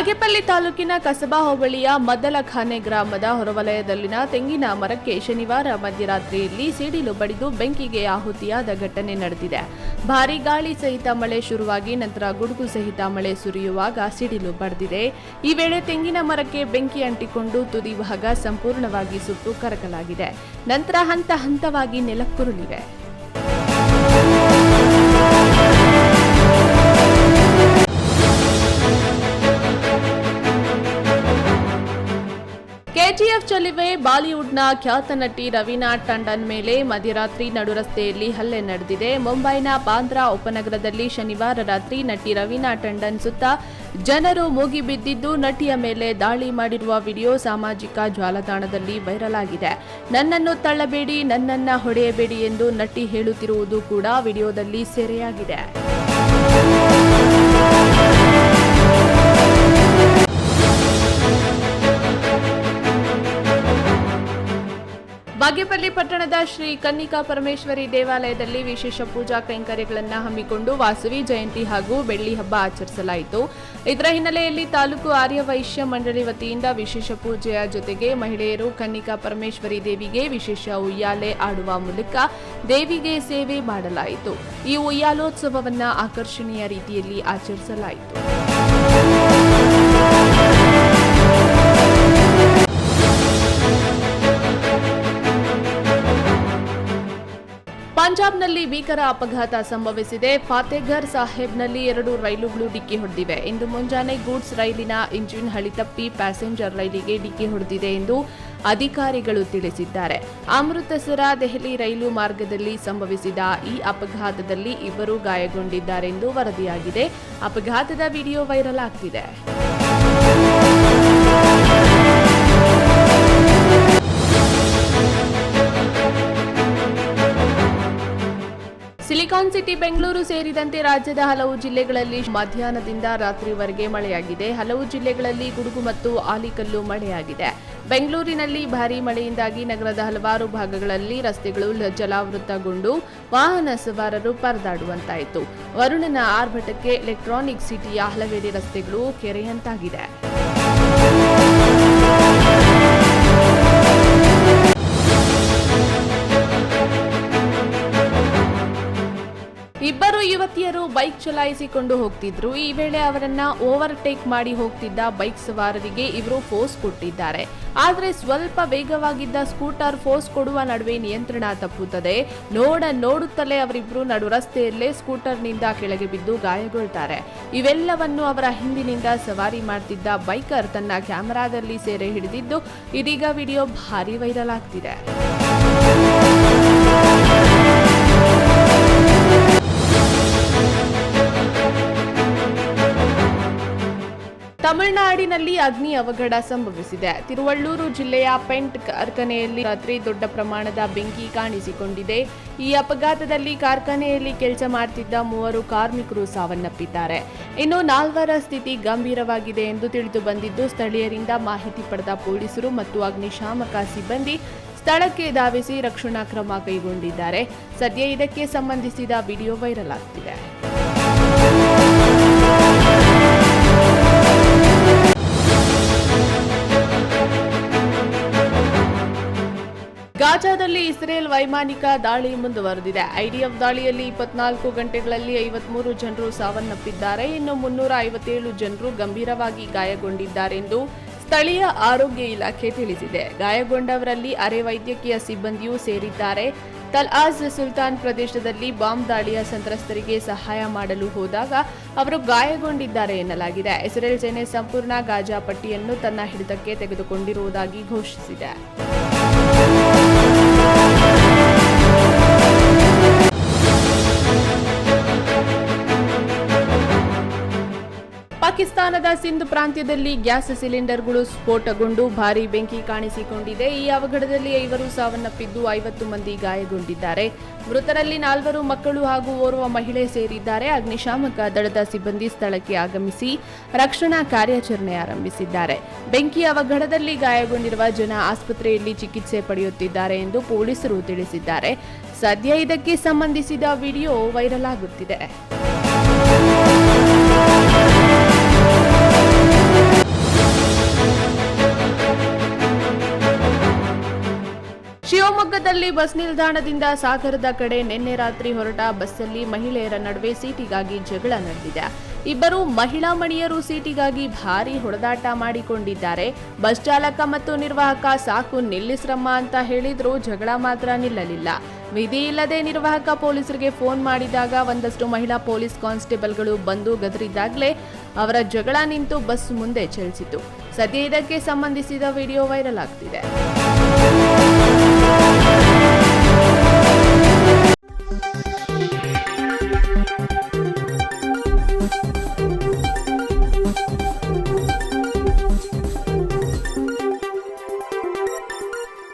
ಬಾಗೇಪಲ್ಲಿ ತಾಲೂಕಿನ ಕಸಬಾ ಹೋಬಳಿಯ ಮದ್ದಲಖಾನೆ ಗ್ರಾಮದ ಹೊರವಲಯದಲ್ಲಿನ ತೆಂಗಿನ ಮರಕ್ಕೆ ಶನಿವಾರ ಮಧ್ಯರಾತ್ರಿಯಲ್ಲಿ ಸಿಡಿಲು ಬಡಿದು ಬೆಂಕಿಗೆ ಆಹುತಿಯಾದ ಘಟನೆ ನಡೆದಿದೆ. ಭಾರೀ ಗಾಳಿ ಸಹಿತ ಮಳೆ ಶುರುವಾಗಿ ನಂತರ ಗುಡುಗು ಸಹಿತ ಮಳೆ ಸುರಿಯುವಾಗ ಸಿಡಿಲು ಬಡಿದಿದೆ. ಈ ವೇಳೆ ತೆಂಗಿನ ಮರಕ್ಕೆ ಬೆಂಕಿ ಅಂಟಿಕೊಂಡು ತುದಿ ಭಾಗ ಸಂಪೂರ್ಣವಾಗಿ ಸುಟ್ಟು ಕರಕಲಾಗಿದೆ. ನಂತರ ಹಂತ ಹಂತವಾಗಿ ನೆಲಕ್ಕುರುಳಿವೆ. ಕೆಜಿಎಫ್ ಚೆಲುವೆ ಬಾಲಿವುಡ್ನ ಖ್ಯಾತ ನಟಿ ರವೀನಾ ಟಂಡನ್ ಮೇಲೆ ಮಧ್ಯರಾತ್ರಿ ನಡುರಸ್ತೆಯಲ್ಲಿ ಹಲ್ಲೆ ನಡೆದಿದೆ. ಮುಂಬೈನ ಬಾಂದ್ರಾ ಉಪನಗರದಲ್ಲಿ ಶನಿವಾರ ರಾತ್ರಿ ನಟಿ ರವೀನಾ ಟಂಡನ್ ಸುತ್ತ ಜನರು ಮೂಗಿಬಿದ್ದಿದ್ದು ನಟಿಯ ಮೇಲೆ ದಾಳಿ ಮಾಡಿರುವ ವಿಡಿಯೋ ಸಾಮಾಜಿಕ ಜಾಲತಾಣದಲ್ಲಿ ವೈರಲ್ ಆಗಿದೆ. ನನ್ನನ್ನು ತಳ್ಳಬೇಡಿ, ನನ್ನನ್ನ ಹೊಡೆಯಬೇಡಿ ಎಂದು ನಟಿ ಹೇಳುತ್ತಿರುವುದು ಕೂಡ ವಿಡಿಯೋದಲ್ಲಿ ಸೆರೆಯಾಗಿದೆ. ಬಾಗೇಪಲ್ಲಿ ಪಟ್ಟಣದ ಶ್ರೀ ಕನ್ನಿಕಾ ಪರಮೇಶ್ವರಿ ದೇವಾಲಯದಲ್ಲಿ ವಿಶೇಷ ಪೂಜಾ ಕೈಂಕರ್ಯಗಳನ್ನು ಹಮ್ಮಿಕೊಂಡು ವಾಸವಿ ಜಯಂತಿ ಹಾಗೂ ಬೆಳ್ಳಿ ಹಬ್ಬ ಆಚರಿಸಲಾಯಿತು. ಇದರ ಹಿನ್ನೆಲೆಯಲ್ಲಿ ತಾಲೂಕು ಆರ್ಯ ವೈಶ್ಯ ಮಂಡಳಿ ವತಿಯಿಂದ ವಿಶೇಷ ಪೂಜೆಯ ಜೊತೆಗೆ ಮಹಿಳೆಯರು ಕನ್ನಿಕಾ ಪರಮೇಶ್ವರಿ ದೇವಿಗೆ ವಿಶೇಷ ಉಯ್ಯಾಲೆ ಆಡುವ ಮೂಲಕ ದೇವಿಗೆ ಸೇವೆ ಮಾಡಲಾಯಿತು. ಈ ಉಯ್ಯಾಲೋತ್ಸವವನ್ನು ಆಕರ್ಷಣೀಯ ರೀತಿಯಲ್ಲಿ ಆಚರಿಸಲಾಯಿತು. ಪಂಜಾಬ್ನಲ್ಲಿ ಭೀಕರ ಅಪಘಾತ ಸಂಭವಿಸಿದೆ. ಫಾತೇಘರ್ ಸಾಹೇಬ್ನಲ್ಲಿ ಎರಡು ರೈಲುಗಳು ಡಿಕ್ಕಿ ಹೊಡೆದಿವೆ. ಇಂದು ಮುಂಜಾನೆ ಗೂಡ್ಸ್ ರೈಲಿನ ಇಂಜಿನ್ ಹಳಿತಪ್ಪಿ ಪ್ಯಾಸೆಂಜರ್ ರೈಲಿಗೆ ಡಿಕ್ಕಿ ಹೊಡೆದಿದೆ ಎಂದು ಅಧಿಕಾರಿಗಳು ತಿಳಿಸಿದ್ದಾರೆ. ಅಮೃತಸರ ದೆಹಲಿ ರೈಲು ಮಾರ್ಗದಲ್ಲಿ ಸಂಭವಿಸಿದ ಈ ಅಪಘಾತದಲ್ಲಿ ಇಬ್ಬರು ಗಾಯಗೊಂಡಿದ್ದಾರೆಂದು ವರದಿಯಾಗಿದೆ. ಅಪಘಾತದ ವಿಡಿಯೋ ವೈರಲ್ ಆಗ್ತಿದೆ. ಸಿಟಿ ಬೆಂಗಳೂರು ಸೇರಿದಂತೆ ರಾಜ್ಯದ ಹಲವು ಜಿಲ್ಲೆಗಳಲ್ಲಿ ಮಧ್ಯಾಹ್ನದಿಂದ ರಾತ್ರಿವರೆಗೆ ಮಳೆಯಾಗಿದೆ. ಹಲವು ಜಿಲ್ಲೆಗಳಲ್ಲಿ ಗುಡುಗು ಮತ್ತು ಆಲಿಕಲ್ಲು ಮಳೆಯಾಗಿದೆ. ಬೆಂಗಳೂರಿನಲ್ಲಿ ಭಾರೀ ಮಳೆಯಿಂದಾಗಿ ನಗರದ ಹಲವಾರು ಭಾಗಗಳಲ್ಲಿ ರಸ್ತೆಗಳು ಜಲಾವೃತಗೊಂಡು ವಾಹನ ಸವಾರರು ಪರದಾಡುವಂತಾಯಿತು. ವರುಣನ ಆರ್ಭಟಕ್ಕೆ ಎಲೆಕ್ಟ್ರಾನಿಕ್ ಸಿಟಿಯ ಹಲವೆಡೆ ರಸ್ತೆಗಳು ಕೆರೆಯಂತಾಗಿದೆ. ಬೈಕ್ ಚಲಾಯಿಸಿಕೊಂಡು ಹೋಗ್ತಿದ್ರು. ಈ ವೇಳೆ ಅವರನ್ನ ಓವರ್ಟೇಕ್ ಮಾಡಿ ಹೋಗ್ತಿದ್ದ ಬೈಕ್ ಸವಾರರಿಗೆ ಇವರು ಫೋರ್ಸ್ ಕೊಟ್ಟಿದ್ದಾರೆ. ಆದರೆ ಸ್ವಲ್ಪ ವೇಗವಾಗಿದ್ದ ಸ್ಕೂಟರ್ ಫೋರ್ಸ್ ಕೊಡುವ ನಡುವೆ ನಿಯಂತ್ರಣ ತಪ್ಪುತ್ತದೆ. ನೋಡ ನೋಡುತ್ತಲೇ ಅವರಿಬ್ರು ನಡು ರಸ್ತೆಯಲ್ಲೇ ಸ್ಕೂಟರ್ನಿಂದ ಕೆಳಗೆ ಬಿದ್ದು ಗಾಯಗೊಳ್ತಾರೆ. ಇವೆಲ್ಲವನ್ನು ಅವರ ಹಿಂದಿನಿಂದ ಸವಾರಿ ಮಾಡ್ತಿದ್ದ ಬೈಕರ್ ತನ್ನ ಕ್ಯಾಮೆರಾದಲ್ಲಿ ಸೆರೆ ಹಿಡಿದಿದ್ದು ಇದೀಗ ವಿಡಿಯೋ ಭಾರಿ ವೈರಲ್ ಆಗ್ತಿದೆ. ತಮಿಳುನಾಡಿನಲ್ಲಿ ಅಗ್ನಿ ಅವಘಡ ಸಂಭವಿಸಿದೆ. ತಿರುವಳ್ಳೂರು ಜಿಲ್ಲೆಯ ಪೆಂಟ್ ಕಾರ್ಖಾನೆಯಲ್ಲಿ ರಾತ್ರಿ ದೊಡ್ಡ ಪ್ರಮಾಣದ ಬೆಂಕಿ ಕಾಣಿಸಿಕೊಂಡಿದೆ. ಈ ಅಪಘಾತದಲ್ಲಿ ಕಾರ್ಖಾನೆಯಲ್ಲಿ ಕೆಲಸ ಮಾಡುತ್ತಿದ್ದ ಮೂವರು ಕಾರ್ಮಿಕರು ಸಾವನ್ನಪ್ಪಿದ್ದಾರೆ. ಇನ್ನು ನಾಲ್ವರ ಸ್ಥಿತಿ ಗಂಭೀರವಾಗಿದೆ ಎಂದು ತಿಳಿದು ಬಂದಿದ್ದು, ಸ್ಥಳೀಯರಿಂದ ಮಾಹಿತಿ ಪಡೆದ ಪೊಲೀಸರು ಮತ್ತು ಅಗ್ನಿಶಾಮಕ ಸಿಬ್ಬಂದಿ ಸ್ಥಳಕ್ಕೆ ಧಾವಿಸಿ ರಕ್ಷಣಾ ಕ್ರಮ ಕೈಗೊಂಡಿದ್ದಾರೆ. ಸದ್ಯ ಇದಕ್ಕೆ ಸಂಬಂಧಿಸಿದ ವಿಡಿಯೋ ವೈರಲ್ ಆಗ್ತಿದೆ. ಇಸ್ರೇಲ್ ವೈಮಾನಿಕ ದಾಳಿ ಮುಂದುವರೆದಿದೆ. ಐಡಿಎಫ್ ದಾಳಿಯಲ್ಲಿ ಇಪ್ಪತ್ನಾಲ್ಕು ಗಂಟೆಗಳಲ್ಲಿ ಐವತ್ಮೂರು ಜನರು ಸಾವನ್ನಪ್ಪಿದ್ದಾರೆ. ಇನ್ನು ಮುನ್ನೂರ ಐವತ್ತೇಳು ಜನರು ಗಂಭೀರವಾಗಿ ಗಾಯಗೊಂಡಿದ್ದಾರೆಂದು ಸ್ಥಳೀಯ ಆರೋಗ್ಯ ಇಲಾಖೆ ತಿಳಿಸಿದೆ. ಗಾಯಗೊಂಡವರಲ್ಲಿ ಅರೆ ವೈದ್ಯಕೀಯ ಸಿಬ್ಬಂದಿಯೂ ಸೇರಿದ್ದಾರೆ. ತಲ್ ಆಜ್ ಸುಲ್ತಾನ್ ಪ್ರದೇಶದಲ್ಲಿ ಬಾಂಬ್ ದಾಳಿಯ ಸಂತ್ರಸ್ತರಿಗೆ ಸಹಾಯ ಮಾಡಲು ಹೋದಾಗ ಅವರು ಗಾಯಗೊಂಡಿದ್ದಾರೆ ಎನ್ನಲಾಗಿದೆ. ಇಸ್ರೇಲ್ ಸೇನೆ ಸಂಪೂರ್ಣ ಗಾಜಾ ಪಟ್ಟಿಯನ್ನು ತನ್ನ ಹಿಡಿತಕ್ಕೆ ತೆಗೆದುಕೊಂಡಿರುವುದಾಗಿ ಘೋಷಿಸಿದೆ. ಪಾಕಿಸ್ತಾನದ ಸಿಂಧು ಪ್ರಾಂತ್ಯದಲ್ಲಿ ಗ್ಯಾಸ್ ಸಿಲಿಂಡರ್ಗಳು ಸ್ಫೋಟಗೊಂಡು ಭಾರೀ ಬೆಂಕಿ ಕಾಣಿಸಿಕೊಂಡಿದೆ. ಈ ಅವಘಡದಲ್ಲಿ ಐವರು ಸಾವನ್ನಪ್ಪಿದ್ದು ಐವತ್ತು ಮಂದಿ ಗಾಯಗೊಂಡಿದ್ದಾರೆ. ಮೃತರಲ್ಲಿ ನಾಲ್ವರು ಮಕ್ಕಳು ಹಾಗೂ ಓರ್ವ ಮಹಿಳೆ ಸೇರಿದ್ದಾರೆ. ಅಗ್ನಿಶಾಮಕ ದಳದ ಸಿಬ್ಬಂದಿ ಸ್ಥಳಕ್ಕೆ ಆಗಮಿಸಿ ರಕ್ಷಣಾ ಕಾರ್ಯಾಚರಣೆ ಆರಂಭಿಸಿದ್ದಾರೆ. ಬೆಂಕಿ ಅವಘಡದಲ್ಲಿ ಗಾಯಗೊಂಡಿರುವ ಜನ ಆಸ್ಪತ್ರೆಯಲ್ಲಿ ಚಿಕಿತ್ಸೆ ಪಡೆಯುತ್ತಿದ್ದಾರೆ ಎಂದು ಪೊಲೀಸರು ತಿಳಿಸಿದ್ದಾರೆ. ಸದ್ಯ ಇದಕ್ಕೆ ಸಂಬಂಧಿಸಿದ ವಿಡಿಯೋ ವೈರಲ್ ಆಗುತ್ತಿದೆ. ಬಸ್ ನಿಲ್ದಾಣದಿಂದ ಸಾಗರದ ಕಡೆ ನಿನ್ನೆ ರಾತ್ರಿ ಹೊರಟ ಬಸ್ಸಲ್ಲಿ ಮಹಿಳೆಯರ ನಡುವೆ ಸೀಟಿಗಾಗಿ ಜಗಳ ನಡೆದಿದೆ. ಇಬ್ಬರು ಮಹಿಳಾ ಮಣಿಯರು ಸೀಟಿಗಾಗಿ ಭಾರಿ ಹೊಡೆದಾಟ ಮಾಡಿಕೊಂಡಿದ್ದಾರೆ. ಬಸ್ ಚಾಲಕ ಮತ್ತು ನಿರ್ವಾಹಕ ಸಾಕು ನಿಲ್ಲಿಸ್ರಮ್ಮ ಅಂತ ಹೇಳಿದ್ರೂ, ಜಗಳ ಮಾತ್ರ ನಿಲ್ಲಲಿಲ್ಲ. ವಿಧಿ ಇಲ್ಲದೆ ನಿರ್ವಾಹಕ ಪೊಲೀಸರಿಗೆ ಫೋನ್ ಮಾಡಿದಾಗ ಒಂದಷ್ಟು ಮಹಿಳಾ ಪೊಲೀಸ್ ಕಾನ್ಸ್ಟೇಬಲ್ಗಳು ಬಂದು ಗದರಿದ್ದಾಗಲೇ ಅವರ ಜಗಳ ನಿಂತು ಬಸ್ ಮುಂದೆ ಚಲಿಸಿತು. ಸದ್ಯ ಇದಕ್ಕೆ ಸಂಬಂಧಿಸಿದ ವಿಡಿಯೋ ವೈರಲ್ ಆಗ್ತಿದೆ. Thank you.